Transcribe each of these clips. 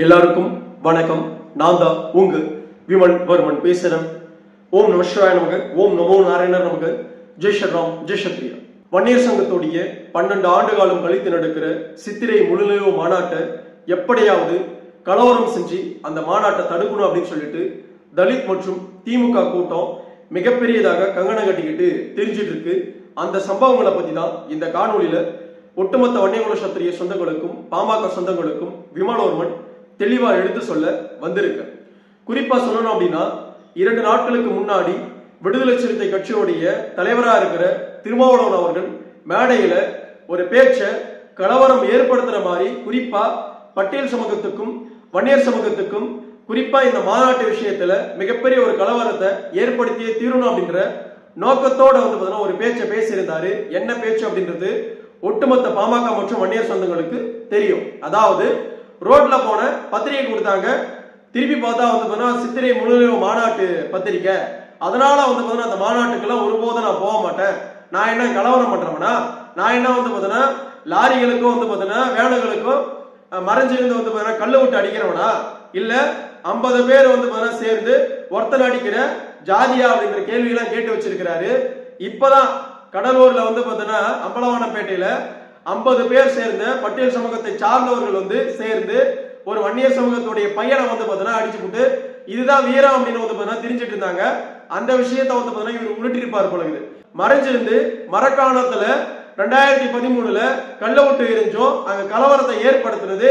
எல்லாருக்கும் வணக்கம். நான் தான் உங்க விமல் வர்மன் பேசுறேன். ஓம் நம சிவாய நமக்கு ஓம் நமோ நாராயணர் நமக்கு ஜெய் ஸ்ரீராம் ஜெய் சத்ரியா. வன்னியர் சங்கத்துடைய பன்னெண்டு ஆண்டு காலம் கழித்து நடக்கிற சித்திரை முழுநிலவு மாநாட்டை எப்படியாவது கலவரம் செஞ்சு அந்த மாநாட்டை தடுக்கணும் அப்படின்னு சொல்லிட்டு தலித் மற்றும் திமுக கூட்டம் மிகப்பெரியதாக கங்கணம் கட்டிக்கிட்டு தெரிஞ்சிட்டு இருக்கு. அந்த சம்பவங்களை பத்தி தான் இந்த காணொலியில ஒட்டுமொத்த வன்னியகுல சத்திரிய சொந்தங்களுக்கும் பாமக சொந்தங்களுக்கும் விமானவர்மன் தெளிவாக எடுத்து சொல்ல வந்திருக்கு. குறிப்பாக சொல்லணும் அப்படின்னா இரண்டு நாட்களுக்கு முன்னாடி விடுதலை சிறுத்தை கட்சியோடைய தலைவராக இருக்கிற திருமாவளவன் அவர்கள் மேடையில் ஒரு பேச்சை கலவரம் ஏற்படுத்துகிற மாதிரி குறிப்பாக பட்டியல் சமூகத்துக்கும் வன்னியர் சமூகத்துக்கும் குறிப்பாக இந்த மாநாட்டு விஷயத்தில் மிகப்பெரிய ஒரு கலவரத்தை ஏற்படுத்தியே தீரணும் அப்படின்ற நோக்கத்தோட வந்து பார்த்தீங்கன்னா ஒரு பேச்சை பேசியிருந்தாரு. என்ன பேச்சு அப்படின்றது ஒட்டுமொத்த பாமக மற்றும் வன்னியர் சொந்தங்களுக்கு தெரியும். அதாவது ரோட்ல போன பத்திரிகை கொடுத்தாங்க. திருப்பி பார்த்தா வந்து பார்த்தீங்கன்னா சித்திரை முழுநிலை மாநாட்டு பத்திரிக்கை. அதனால வந்து பார்த்தீங்கன்னா அந்த மாநாட்டுக்கெல்லாம் ஒருபோதும் நான் போக மாட்டேன். நான் என்ன கலவரம் பண்றவனா நான் என்ன வந்து பார்த்தீங்கன்னா லாரிகளுக்கும் வந்து பார்த்தீங்கன்னா வேனுகளுக்கும் மறைஞ்சு மறைஞ்சிருந்து வந்து பார்த்தீங்கன்னா கல்லு விட்டு அடிக்கிறவனா? இல்ல ஐம்பது பேர் வந்து பார்த்தீங்கன்னா சேர்ந்து ஒருத்தன் அடிக்கிற ஜாதியா அப்படின்ற கேள்வியெல்லாம் கேட்டு வச்சிருக்கிறாரு. இப்பதான் கடலூர்ல வந்து பார்த்தீங்கன்னா அம்பலவானப்பேட்டையில ஐம்பது பேர் சேர்ந்த பட்டியல் சமூகத்தை சார்ந்தவர்கள் வந்து சேர்ந்து ஒரு வன்னியர் சமூகத்துடைய பையனை வந்து பார்த்தீங்கன்னா அடிச்சு போட்டு இதுதான் வீரம் அப்படின்னு வந்து பார்த்தீங்கன்னா தெரிஞ்சிட்டு இருந்தாங்க. அந்த விஷயத்தை வந்து பார்த்தீங்கன்னா இவர் உருட்டிருப்பார் போல இருக்குது. மறைஞ்சிருந்து மரக்காணத்துல ரெண்டாயிரத்தி பதிமூணுல கள்ள விட்டு எரிஞ்சோம் அங்க கலவரத்தை ஏற்படுத்துறது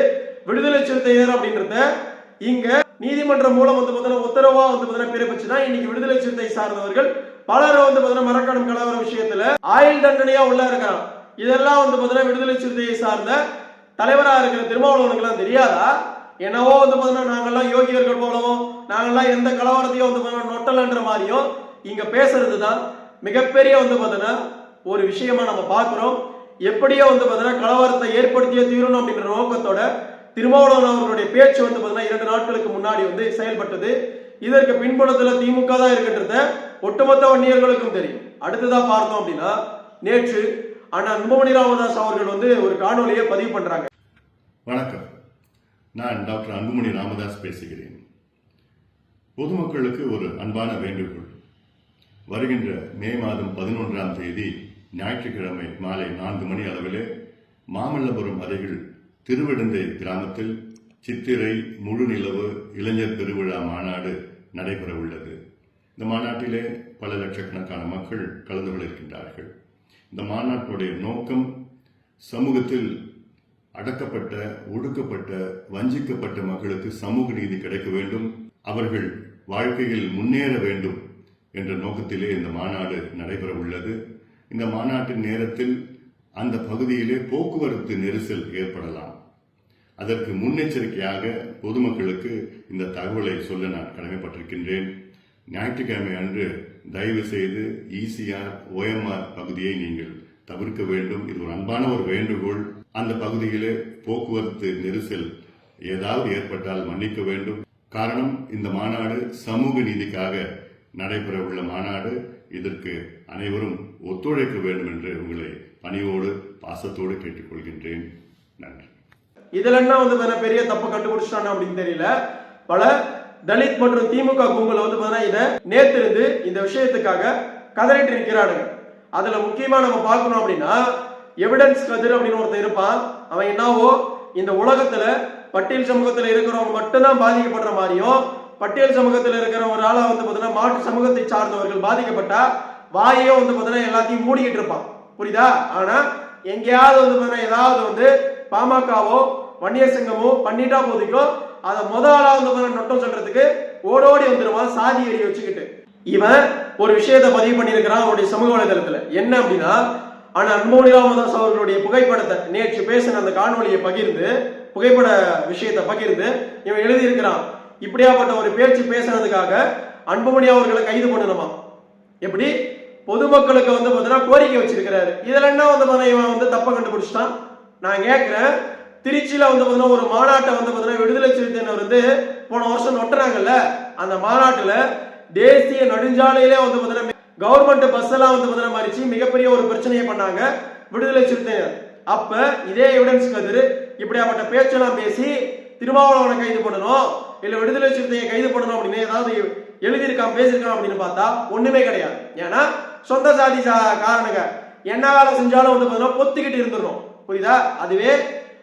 விடுதலை சிறுத்தையினர் அப்படின்றத இங்க நீதிமன்றம் மூலம் வந்து பார்த்தீங்கன்னா உத்தரவா வந்து பார்த்தீங்கன்னா பிறப்பிச்சுன்னா இன்னைக்கு விடுதலை சிறுத்தை சார்ந்தவர்கள் பலர் வந்து பார்த்தீங்கன்னா மரக்காணம் கலவர விஷயத்துல ஆயுள் தண்டனையா உள்ள இருக்கிறான் இதெல்லாம் வந்து பார்த்தீங்கன்னா விடுதலை சிறுத்தையை சார்ந்த தலைவராக இருக்கிற திருமாவளவனுக்கெல்லாம் தெரியாதா? என்னவோ வந்து பார்த்தீங்கன்னா நாங்கள்லாம் யோகியர்கள் போலவும் நாங்கள்லாம் எந்த கலவரத்தையும் வந்து பார்த்தீங்கன்னா நொட்டலன்ற மாதிரியும் இங்கே பேசுறது தான் மிகப்பெரிய வந்து பார்த்தீங்கன்னா ஒரு விஷயமா நம்ம பார்க்குறோம். எப்படியோ வந்து பார்த்தீங்கன்னா கலவரத்தை ஏற்படுத்திய தீரணும் அப்படின்ற நோக்கத்தோட திருமாவளவன் அவர்களுடைய பேச்சு வந்து பார்த்தீங்கன்னா இரண்டு நாட்களுக்கு முன்னாடி வந்து செயல்பட்டது. இதற்கு பின்புலத்தில் திமுக தான் இருக்கின்றத ஒட்டுமொத்த வன்னியர்களுக்கும் தெரியும். அடுத்ததாக பார்த்தோம் அப்படின்னா நேற்று ஆனால் அன்புமணி ராமதாஸ் அவர்கள் வந்து ஒரு காணொலியை பதிவு பண்றாங்க. வணக்கம். நான் டாக்டர் அன்புமணி ராமதாஸ் பேசுகிறேன். பொதுமக்களுக்கு ஒரு அன்பான வேண்டுகோள். வருகின்ற மே மாதம் பதினொன்றாம் தேதி ஞாயிற்றுக்கிழமை மாலை நான்கு மணி அளவிலே மாமல்லபுரம் அருகில் திருவிடந்தை கிராமத்தில் சித்திரை முழு நிலவு இளைஞர் பெருவிழா மாநாடு நடைபெற உள்ளது இந்த மாநாட்டிலே பல லட்சக்கணக்கான மக்கள் கலந்து கொள்ள இருக்கின்றார்கள் இந்த மாநாட்டுடைய நோக்கம் சமூகத்தில் அடக்கப்பட்ட ஒடுக்கப்பட்ட வஞ்சிக்கப்பட்ட மக்களுக்கு சமூக நீதி கிடைக்க வேண்டும் அவர்கள் வாழ்க்கையில் முன்னேற வேண்டும் என்ற நோக்கத்திலே இந்த மாநாடு நடைபெற உள்ளது இந்த மாநாட்டின் நேரத்தில் அந்த பகுதியிலே போக்குவரத்து நெரிசல் ஏற்படலாம். அதற்கு முன்னெச்சரிக்கையாக பொதுமக்களுக்கு இந்த தகவலை சொல்ல நான் கடமைப்பட்டிருக்கின்றேன். ஞாயிற்றுக்கிழமை அன்று தயவு செய்து இசிஆர் ஓஎம்ஆர் பகுதியை நீங்கள் தவிர்க்க வேண்டும். இது ஒரு அன்பான ஒரு வேண்டுகோள். அந்த பகுதியிலே போக்குவரத்து நெரிசல் ஏதாவது ஏற்பட்டால் மன்னிக்க வேண்டும். காரணம் இந்த மாநாடு சமூக நீதிக்காக நடைபெற உள்ள மாநாடு. இதற்கு அனைவரும் ஒத்துழைக்க வேண்டும் என்று உங்களை பணியோடு பாசத்தோடு கேட்டுக்கொள்கின்றேன். நன்றி. இதுல என்ன வந்து பெரிய தப்பு கண்டுபிடிச்சிட்டாங்க அப்படின்னு தெரியல. பல தலித் மற்றும் திமுக கும்பல் வந்து பார்த்தீங்கன்னா இதை நேத்திருந்து இந்த விஷயத்துக்காக கதறிட்டு நிற்கிறானுங்க அதுல முக்கியமா நம்ம பார்க்கணும் அப்படின்னா எவிடன்ஸ் கதிர் அப்படின்னு ஒருத்தன் இருப்பான். அவன் என்னவோ இந்த உலகத்துல பட்டியல் சமூகத்துல இருக்கிறவங்க மட்டும்தான் பாதிக்கப்படுற மாதிரியும் பட்டியல் சமூகத்துல இருக்கிற ஒரு ஆளா வந்து பார்த்தீங்கன்னா மாற்று சமூகத்தை சார்ந்தவர்கள் பாதிக்கப்பட்டா வாயையும் வந்து பார்த்தீங்கன்னா எல்லாத்தையும் மூடிக்கிட்டு இருப்பான். புரியுதா? ஆனா எங்கேயாவது வந்து பார்த்தீங்கன்னா ஏதாவது வந்து பாமகவோ வன்னியர் சங்கமோ பண்ணிட்டா போதிக்கும் அதை முத ஆளா வந்து நொட்டம் சொல்றதுக்கு ஓடோடி வந்துருவான் சாதி எரி வச்சுக்கிட்டு. இவன் ஒரு விஷயத்தை பதிவு பண்ணியிருக்கிறான் அவருடைய சமூக வலைதளத்துல. என்ன அப்படின்னா ஆனா அன்புமணி ராமதாஸ் அவர்களுடைய புகைப்படத்தை நேற்று பேசின அந்த காணொலியை பகிர்ந்து புகைப்பட விஷயத்தை பகிர்ந்து இவன் எழுதியிருக்கிறான். இப்படியாப்பட்ட ஒரு பேச்சு பேசுனதுக்காக அன்புமணி அவர்களை கைது பண்ணணுமா? எப்படி? பொதுமக்களுக்கு வந்து பார்த்தீங்கன்னா கோரிக்கை வச்சிருக்கிறாரு. இதுல என்ன வந்து பார்த்தீங்கன்னா இவன் வந்து தப்பை கண்டுபிடிச்சிட்டான்? நான் கேட்கிறேன் திருச்சியில வந்து பார்த்தீங்கன்னா ஒரு மாநாட்டை வந்து பார்த்தீங்கன்னா விடுதலை சிறுத்தையினர் வந்து போன வருஷம் நொட்டுறாங்கல்ல அந்த மாநாட்டுல தேசிய நெடுஞ்சாலையிலே வந்து பார்த்தீங்கன்னா கவர்மெண்ட் பஸ் எல்லாம் வந்து பார்த்தீங்கன்னா மறிச்சு. மிகப்பெரிய ஒரு பிரச்சனையை பண்ணாங்க விடுதலை சிறுத்தையினர் அப்ப இதே எவிடன்ஸ் கதிர் இப்படியாப்பட்ட பேச்செல்லாம் பேசி திருமாவளவனை கைது பண்ணணும் இல்ல விடுதலை சிறுத்தையை கைது பண்ணணும் அப்படின்னு ஏதாவது எழுதியிருக்கான் பேசியிருக்கான் அப்படின்னு பார்த்தா ஒண்ணுமே கிடையாது. ஏன்னா சொந்த சாதி சா- காரணங்க. என்ன வேலை செஞ்சாலும் வந்து பார்த்தீங்கன்னா பொத்துக்கிட்டு இருந்துடணும். புரியுதா? அதுவே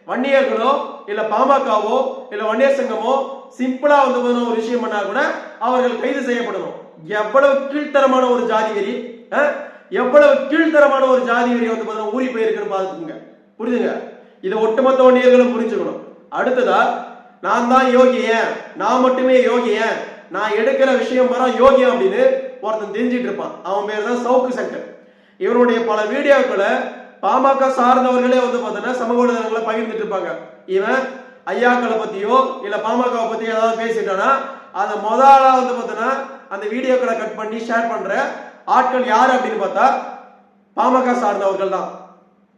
வன்னியர்களோ இல்ல பாமகவோ இல்ல வன்னியர் சங்கமோ சிம்பிளா வந்து ஒரு விஷயம் பண்ணா கூட அவர்கள் கைது செய்யப்படணும். எவ்வளவு கீழ்த்தரமான ஒரு ஜாதி வெறி எவ்வளவு கீழ்த்தரமான ஒரு ஜாதி வெறி வந்து பார்த்தீங்கன்னா ஊறி போயிருக்குன்னு பார்த்துக்குங்க. புரியுதுங்க இதை ஒட்டுமொத்த வன்னியர்களும் புரிஞ்சுக்கணும். அடுத்ததா நான் தான் யோகியன் நான் மட்டுமே யோகியன் நான் எடுக்கிற விஷயம் வர யோகியம் அப்படின்னு ஒருத்தன் தெரிஞ்சிட்டு இருப்பான். அவன் பேர் தான் சவுக்கு சங்கர். இவருடைய பல வீடியோக்களை பாமக சார்ந்தவர்களே வந்து பார்த்தீங்கன்னா சமூக ஊடகங்களை பகிர்ந்துட்டு இருப்பாங்க. இவன் ஐயாக்களை பத்தியோ இல்ல பாமகவை பத்தி ஏதாவது பேசிட்டானா அதை முத வந்து பார்த்தீங்கன்னா அந்த வீடியோக்களை கட் பண்ணி ஷேர் பண்ற ஆட்கள் யார் அப்படின்னு பார்த்தா பாமக சார்ந்தவர்கள் தான்.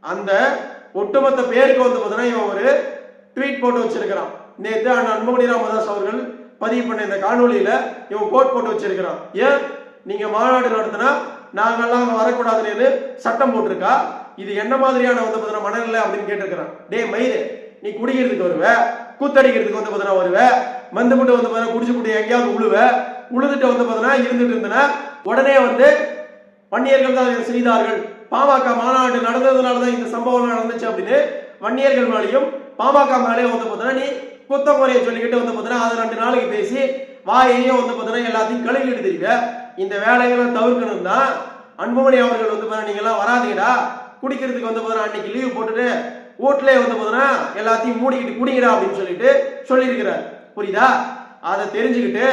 அந்த ஒட்டுமொத்த பேருக்கு வந்து பார்த்தீங்கன்னா இவன் ஒரு ட்வீட் போட்டு வச்சிருக்கிறான். நேற்று அண்ணன் அன்புமணி ராமதாஸ் அவர்கள் பதிவு பண்ண இந்த காணொலியில் இவன் கோட் போட்டு வச்சிருக்கிறான். ஏன்? நீங்க மாநாடு நடத்தினா நாங்கெல்லாம் அங்க வரக்கூடாதுன்னு சட்டம் போட்டிருக்கா? இது என்ன மாதிரியான வந்து பார்த்தீங்கன்னா மனநிலை அப்படின்னு கேட்டிருக்கிறான். டே மயிறு நீ குடிக்கிறதுக்கு வருவ கூத்தடிக்கிறதுக்கு வந்து பார்த்தீங்கன்னா வருவ மந்து புட்டு வந்து பார்த்தீங்கன்னா குடிச்சு புட்டு எங்கேயாவது உழுவ உழுதுட்டு வந்து பார்த்தீங்கன்னா இருந்துட்டு இருந்தனா உடனே வந்து வன்னியர்கள் தான் செய்தார்கள். பாமக மாநாடு நடந்ததுனால தான் இந்த சம்பவம் நடந்துச்சு அப்படின்னு வன்னியர்கள் மேலேயும் பாமக மேலேயும் வந்து பார்த்தீங்கன்னா நீ குத்த முறையை சொல்லிக்கிட்டு வந்து பார்த்தீங்கன்னா அது ரெண்டு நாளைக்கு பேசி வாயையும் வந்து பார்த்தீங்கன்னா எல்லாத்தையும் கழுவி எடுத்துருக்க இந்த வேலைகளை தவிர்க்கணும் தான் அன்புமணி அவர்கள் வந்து பார்த்தீங்கன்னா நீங்களாம் வராதீங்கடா. குடிக்கிறதுக்கு வந்து பார்த்தீங்கன்னா அன்னைக்கு லீவ் போட்டுட்டு வீட்லயே வந்து பார்த்தீங்கன்னா எல்லாத்தையும் மூடிக்கிட்டு குடிக்கிறா அப்படின்னு சொல்லிட்டு சொல்லியிருக்கிறார். புரியுதா? அதை தெரிஞ்சுக்கிட்டு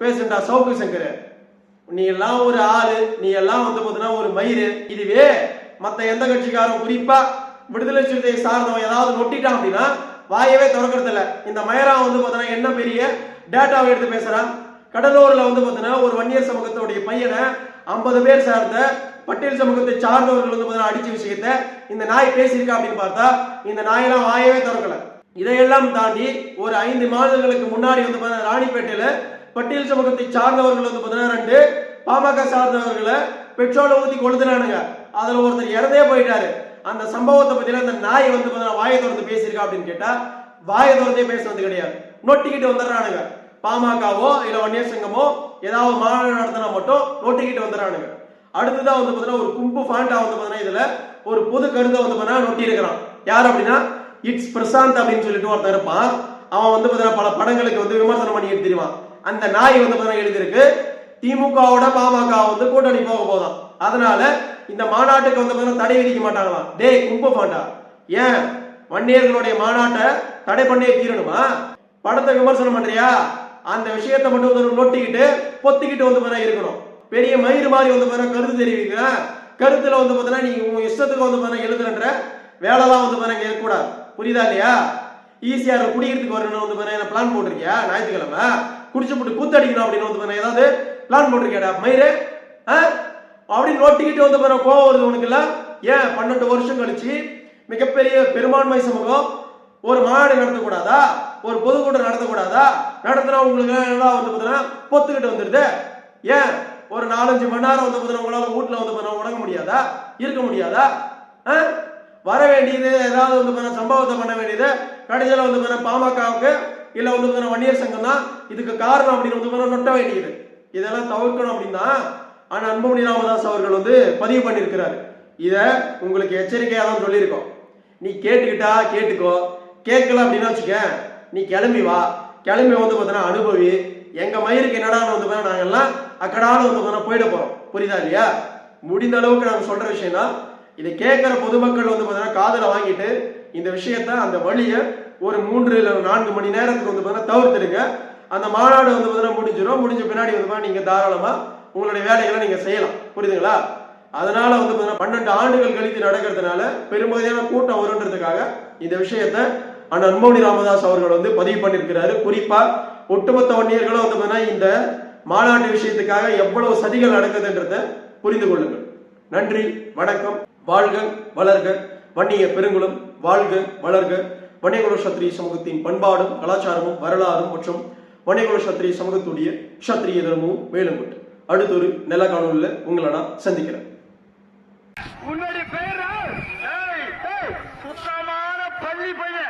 பேசுண்டா சவுக்கு சங்கர். நீ எல்லாம் ஒரு ஆளு நீ எல்லாம் வந்து பார்த்தீங்கன்னா ஒரு மயிறு. இதுவே மற்ற எந்த கட்சிக்காரும் குறிப்பா விடுதலை சிறுத்தையை சார்ந்தவன் ஏதாவது நொட்டிட்டான் அப்படின்னா வாயவே திறக்கிறது இல்ல. இந்த மயரா வந்து பார்த்தீங்கன்னா என்ன பெரிய டேட்டாவை எடுத்து பேசுறான்? கடலூர்ல வந்து பார்த்தீங்கன்னா ஒரு வன்னியர் சமூகத்துடைய பையனை ஐம்பது பேர் சார்ந்த பட்டியல் சமூகத்தை சார்ந்தவர்கள் வந்து பார்த்தீங்கன்னா அடிச்ச விஷயத்த இந்த நாய் பேசியிருக்கா அப்படின்னு பார்த்தா இந்த நாயெல்லாம் வாயவே திறக்கல. இதையெல்லாம் தாண்டி ஒரு ஐந்து மாதங்களுக்கு முன்னாடி வந்து பார்த்தீங்கன்னா ராணிப்பேட்டையில பட்டியல் சமூகத்தை சார்ந்தவர்கள் வந்து பார்த்தீங்கன்னா ரெண்டு பாமக சார்ந்தவர்களை பெட்ரோலை ஊத்தி கொளுத்துனானுங்க. அதுல ஒருத்தர் இறந்தே போயிட்டாரு. அந்த சம்பவத்தை பத்தின அந்த நாய் வந்து பார்த்தீங்கன்னா வாயை திறந்து பேசியிருக்கா அப்படின்னு கேட்டா வாயை திறந்தே பேசுனது கிடையாது. நொட்டிக்கிட்டு வந்துடுறானுங்க. பாமகவோ இல்ல வன்னியர் சங்கமோ ஏதாவது மாநாடு நடத்தினா மட்டும் நோட்டிக்கிட்டு வந்துடுறானுங்க. அடுத்ததான் வந்து பார்த்தீங்கன்னா ஒரு கும்பு ஃபாண்டா வந்து பார்த்தீங்கன்னா இதுல ஒரு பொது கருத்தை வந்து பார்த்தீங்கன்னா நொட்டி இருக்கிறான் யார் அப்படின்னா இட்ஸ் பிரசாந்த் அப்படின்னு சொல்லிட்டு ஒருத்தன் இருப்பான். அவன் வந்து பார்த்தீங்கன்னா பல படங்களுக்கு வந்து விமர்சனம் பண்ணி தெரியுமா அந்த நாய் வந்து பார்த்தீங்கன்னா எழுதியிருக்கு திமுகவோட பாமக வந்து கூட்டணி போக போதாம் அதனால இந்த மாநாட்டுக்கு வந்து பார்த்தீங்கன்னா தடை விதிக்க மாட்டாங்களாம். டேய் கும்பு ஃபாண்டா ஏன்? வன்னியர்களுடைய மாநாட்டை தடை பண்ணே தீரணுமா? படத்தை விமர்சனம் பண்றியா? அந்த விஷயத்தை மட்டும் வந்து நொட்டிக்கிட்டு பொத்திக்கிட்டு வந்து பார்த்தீங்கன்னா இருக்கணும். பெரிய மயிறு மாதிரி வந்து பார்த்தீங்கன்னா கருத்து தெரிவிங்க. கருத்துல வந்து பார்த்தீங்கன்னா நீங்கள் உங்கள் இஷ்டத்துக்கு வந்து பார்த்தீங்கன்னா எழுதுன்ற வேலைலாம் வந்து பார்த்தீங்கன்னா இங்க இருக்கக்கூடாது புரியுதா இல்லையா? ஈஸியாக குடிக்கிறதுக்கு வரணும் வந்து பார்த்தீங்கன்னா பிளான் போட்டிருக்கியா? ஞாயிற்றுக்கிழமை. குடிச்சு போட்டு கூத்தடிக்கணும் அப்படின்னு வந்து பார்த்தீங்கன்னா ஏதாவது பிளான் போட்டிருக்கியாடா மயிறு? ஆ? அப்படின்னு நோட்டிக்கிட்டு வந்து பாரு கோவம் வருது உனக்கு ஏன்? பன்னெண்டு வருஷம் கழிச்சு மிகப்பெரிய பெரும்பான்மை சமூகம் ஒரு மாநாடு நடத்தக்கூடாதா? ஒரு பொதுக்கூட்டம் நடத்தக்கூடாதா? நடத்தினா உங்களுக்கு என்ன வந்து பார்த்தீங்கன்னா பொத்துக்கிட்டு வந்துடுது. ஏன்? ஒரு நாலஞ்சு மணி நேரம் வந்து பார்த்தீங்கன்னா உங்களால வீட்டுல வந்து பார்த்தீங்கன்னா உடங்க முடியாதா? இருக்க முடியாதா? ஆ? வர வேண்டியது ஏதாவது வந்து பார்த்தீங்கன்னா சம்பவத்தை பண்ண வேண்டியது. கடைசியில் வந்து பார்த்தீங்கன்னா பாமகவுக்கு இல்ல வந்து பார்த்தீங்கன்னா வன்னியர் சங்கம் தான் இதுக்கு காரணம் அப்படின்னு வந்து பார்த்தீங்கன்னா நொட்ட வேண்டியது. இதெல்லாம் தவிர்க்கணும் அப்படின்னா ஆனா அன்புமணி ராமதாஸ் அவர்கள் வந்து பதிவு பண்ணியிருக்கிறார். இத உங்களுக்கு எச்சரிக்கையா தான் சொல்லியிருக்கோம். நீ கேட்டுக்கிட்டா கேட்டுக்கோ. கேட்கல அப்படின்னா வச்சுக்க. நீ கிளம்பி வா. கிளம்பி வந்து பார்த்தீங்கன்னா அனுபவி. எங்க மயிருக்கு என்னடான்னு வந்து பார்த்தீங்கன்னா நாங்கள்லாம் அக்கடால வந்து பார்த்தீங்கன்னா போயிட போறோம். புரியுதா இல்லையா? முடிந்த அளவுக்கு நாங்கள் சொல்ற விஷயம் தான் இதை கேட்கிற பொதுமக்கள் வந்து பார்த்தீங்கன்னா காதில் வாங்கிட்டு இந்த விஷயத்த அந்த வழியை ஒரு மூன்று இல்லை நான்கு மணி நேரத்துக்கு வந்து பார்த்தீங்கன்னா தவிர்த்துடுங்க. அந்த மாநாடு வந்து பார்த்தீங்கன்னா முடிஞ்சிடும் முடிஞ்ச பின்னாடி வந்து பார்த்தீங்கன்னா நீங்க தாராளமா உங்களுடைய வேலைகளை நீங்க செய்யலாம். புரியுதுங்களா? அதனால வந்து பார்த்தீங்கன்னா பன்னெண்டு ஆண்டுகள் கழித்து நடக்கிறதுனால பெரும்பகுதியான கூட்டம் வருன்றதுக்காக இந்த விஷயத்த அண்ணன் அன்பமணி ராமதாஸ் அவர்கள் வந்து பதிவு பண்ணியிருக்கிறாரு. குறிப்பா ஒட்டுமொத்த வன்னியர்களும் வந்து பார்த்தீங்கன்னா இந்த மாநாட்டு விஷயத்துக்காக எவ்வளவு சதிகள் நடக்குதுன்றத புரிந்து கொள்ளுங்கள். நன்றி வணக்கம் வாழ்க வளர்க. வன்னிய பெருங்குளம் வாழ்க வளர்க. வன்னியகுல சத்திரிய சமூகத்தின் பண்பாடும் கலாச்சாரமும் வரலாறும் மற்றும் வன்னியகுல சத்திரிய சமூகத்துடைய சத்திரிய தர்மமும் மேலும் கொண்டு அடுத்த ஒரு நல்ல காணொலியில் உங்களை நான் சந்திக்கிறேன். உன்னுடைய சுத்தமான பள்ளி பையன்.